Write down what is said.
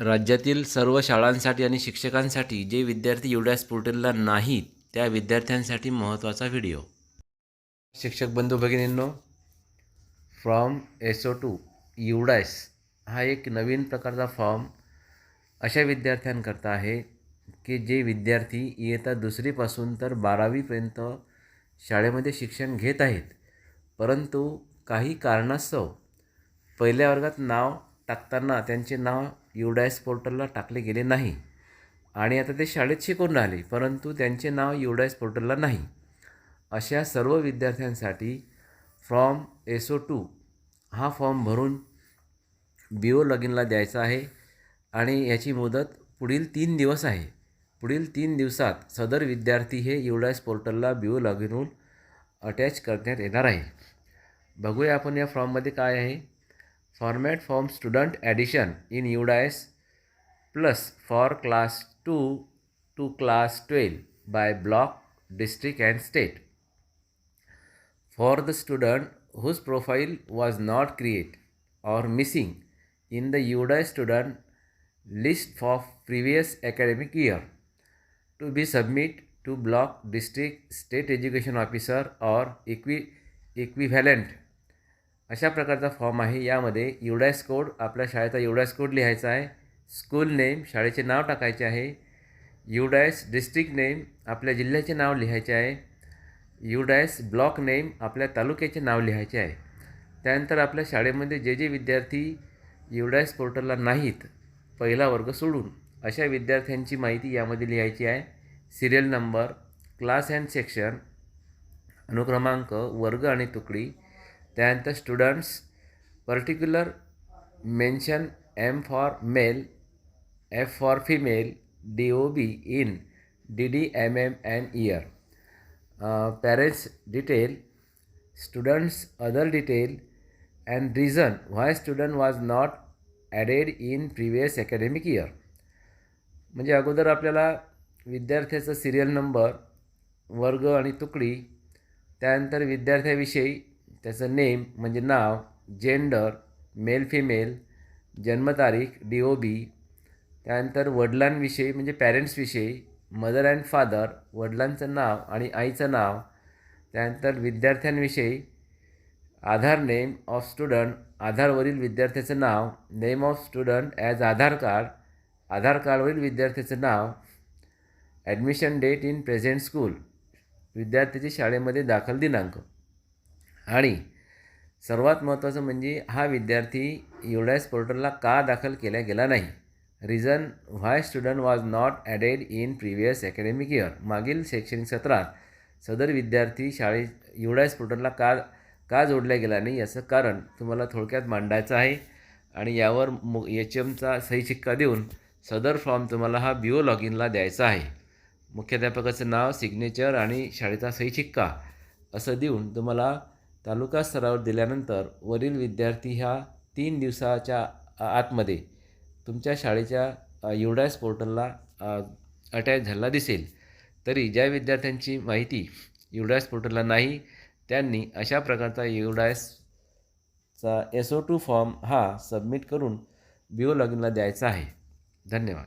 राज्यातील सर्व शाळांसाठी आणि शिक्षकांसाठी जे विद्यार्थी युडॅस पोर्टलला नाहीत त्या विद्यार्थ्यांसाठी महत्त्वाचा व्हिडिओ शिक्षक बंधू भगिनींनो from S O two UDISE हा एक नवीन प्रकारचा फॉर्म अशा विद्यार्थ्यांकरता आहे की जे विद्यार्थी इयत्ता दुसरीपासून तर बारावीपर्यंत शाळेमध्ये शिक्षण घेत आहेत. परंतु काही कारणास्तव पहिल्या वर्गात नाव टाकताना त्यांचे नाव युडायस पोर्टलला टाकले गेले नाही. आणि आता ते शाळेत शिकून राहिले परंतु त्यांचे नाव युडायस पोर्टलला नाही. अशा सर्व विद्यार्थ्यांसाठी फॉर्म एस ओ टू हा फॉर्म भरून बी ओ लॉगिनला द्यायचा आहे आणि याची मुदत पुढील तीन दिवस आहे. पुढील तीन दिवसात सदर विद्यार्थी हे युडायस पोर्टलला बी ओ लॉगिनहून अटॅच करण्यात येणार आहे. बघूया आपण या फॉर्ममध्ये काय आहे. format from student addition in UDIS plus for class 2 to class 12 by block, district and state. For the student whose profile was not created or missing in the UDI student list for previous academic year to be submit to block district state education officer or equi equivalent अशा प्रकारचा form आहे. यामध्ये UDISE code आपल्या शाळेचा UDISE code लिहायचा आहे. School name शाळेचे नाव टाकायचे आहे. युडायस डिस्ट्रिक्ट नेम आपल्या जिल्ह्याचे नाव लिहायचे आहे. युडायस ब्लॉक नेम आपल्या तालुक्याचे नाव लिहायचे आहे. त्यानंतर आपल्या शाळेमध्ये जे जे विद्यार्थी युडायस पोर्टलला नाहीत पहिला वर्ग सोडून अशा विद्यार्थ्यांची माहिती यामध्ये लिहायची आहे. Serial number class and section अनुक्रमांक वर्ग आणि तुकडी त्यानंतर students particular mention M for male F for female D O B in D D M M and year parents detail students other detail and reason why student was not added in previous academic year म्हणजे अगोदर आपल्याला विद्यार्थ्याचा serial number वर्ग आणि तुकडी त्यानंतर विद्यार्थ्याविषयी त्याचं name म्हणजे नाव जेंडर मेल फिमेल जन्मतारीख डी ओ बी त्यानंतर वडिलांविषयी म्हणजे पॅरेंट्सविषयी मदर अँड फादर वडिलांचं नाव आणि आईचं नाव त्यानंतर विद्यार्थ्यांविषयी आधार नेम ऑफ स्टुडंट आधारवरील विद्यार्थ्याचं नाव name of student as Aadhaar card Aadhaar कार्डवरील विद्यार्थ्याचं नाव admission date in present school विद्यार्थ्याची शाळेमध्ये दाखल दिनांक. आणि सर्वात महत्त्वाचं म्हणजे हा विद्यार्थी युडायस पोर्टलला का दाखल केला गेला नाही? Reason why student was not added in previous academic year मागील शैक्षणिक सत्रात सदर विद्यार्थी शाळे युडायस पोर्टलला का का जोडला गेला नाही याचं कारण तुम्हाला थोडक्यात मांडायचं आहे. आणि यावर मु एच एमचा सही शिक्का देऊन सदर फॉर्म तुम्हाला हा बिओ लॉग लॉगिनला द्यायचा आहे. मुख्याध्यापकाचं नाव सिग्नेचर आणि शाळेचा सही शिक्का असं देऊन तुम्हाला तालुका स्तरावर दिल्यानंतर वरील विद्यार्थी ह्या तीन दिवसाच्या आतमध्ये तुमच्या शाळेच्या युडायस पोर्टलला अटॅच झालेला दिसेल. तरी ज्या विद्यार्थ्यांची माहिती युडायस पोर्टलला नाही त्यांनी अशा प्रकारचा युडायसचा एस ओ टू फॉर्म हा सबमिट करून बिओ ओ लॉगिनला द्यायचा आहे. धन्यवाद.